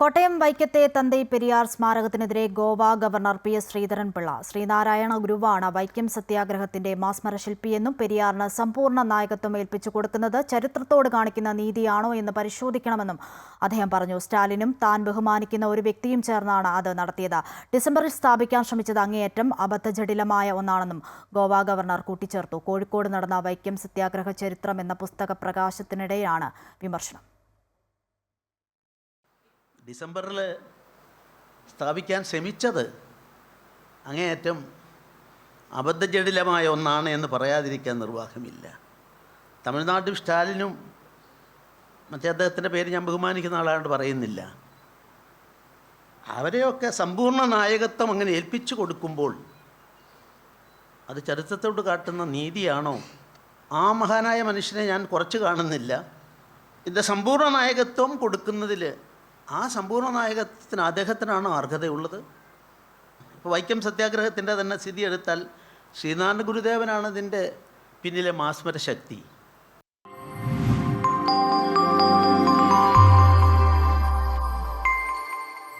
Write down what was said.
കോട്ടയം വൈക്കത്തെ Thanthai Periyar സ്മാരകത്തിനെതിരെ Goa governor P S Sreedharan Pillai Sree Narayana ഗുരുവാണ് വൈക്കം സത്യാഗ്രഹത്തിന്റെ മാസ്മര ശില്പിയെന്നും പെരിയാറിന് സമ്പൂർണ നായകത്വം ഏൽപ്പിച്ചു കൊടുക്കുന്നത് ചരിത്രത്തോട് കാണിക്കുന്ന നീതിയാണോ എന്ന് പരിശോധിക്കണമെന്നും അദ്ദേഹം പറഞ്ഞു. സ്റ്റാലിനും താൻ ബഹുമാനിക്കുന്ന ഒരു വ്യക്തിയും ചേർന്നാണ് അത് നടത്തിയത്. ഡിസംബറിൽ സ്ഥാപിക്കാൻ ശ്രമിച്ചത് അങ്ങേയറ്റം അബദ്ധജടിലമായ ഒന്നാണെന്നും ഗോവ ഗവർണർ കൂട്ടിച്ചേർത്തു. കോഴിക്കോട് നടന്ന വൈക്കം സത്യാഗ്രഹ ചരിത്രം എന്ന പുസ്തക പ്രകാശത്തിനിടെയാണ് വിമർശനം. ഡിസംബറിൽ സ്ഥാപിക്കാൻ ശ്രമിച്ചത് അങ്ങേയറ്റം അബദ്ധജടിലമായ ഒന്നാണ് എന്ന് പറയാതിരിക്കാൻ നിർവാഹമില്ല. തമിഴ്നാട്ടിൽ സ്റ്റാലിനും മറ്റേ അദ്ദേഹത്തിന്റെ പേര് ഞാൻ ബഹുമാനിക്കുന്ന ആളായിട്ട് പറയുന്നില്ല. അവരെയൊക്കെ സമ്പൂർണ നായകത്വം അങ്ങനെ ഏൽപ്പിച്ചു കൊടുക്കുമ്പോൾ അത് ചരിത്രത്തോട് കാട്ടുന്ന നീതിയാണോ? ആ മഹാനായ മനുഷ്യനെ ഞാൻ കുറച്ച് കാണുന്നില്ല. ഇതിന്റെ സമ്പൂർണ നായകത്വം കൊടുക്കുന്നതിൽ ആ സമ്പൂർണ നായകത്വത്തിന് അദ്ദേഹത്തിനാണോ അർഹതയുള്ളത്. ഇപ്പോൾ വൈക്കം സത്യാഗ്രഹത്തിന്റെ തന്നെ സ്ഥിതി എടുത്താൽ ശ്രീനാരായണ ഗുരുദേവനാണ് ഇതിന്റെ പിന്നിലെ മാസ്മര ശക്തി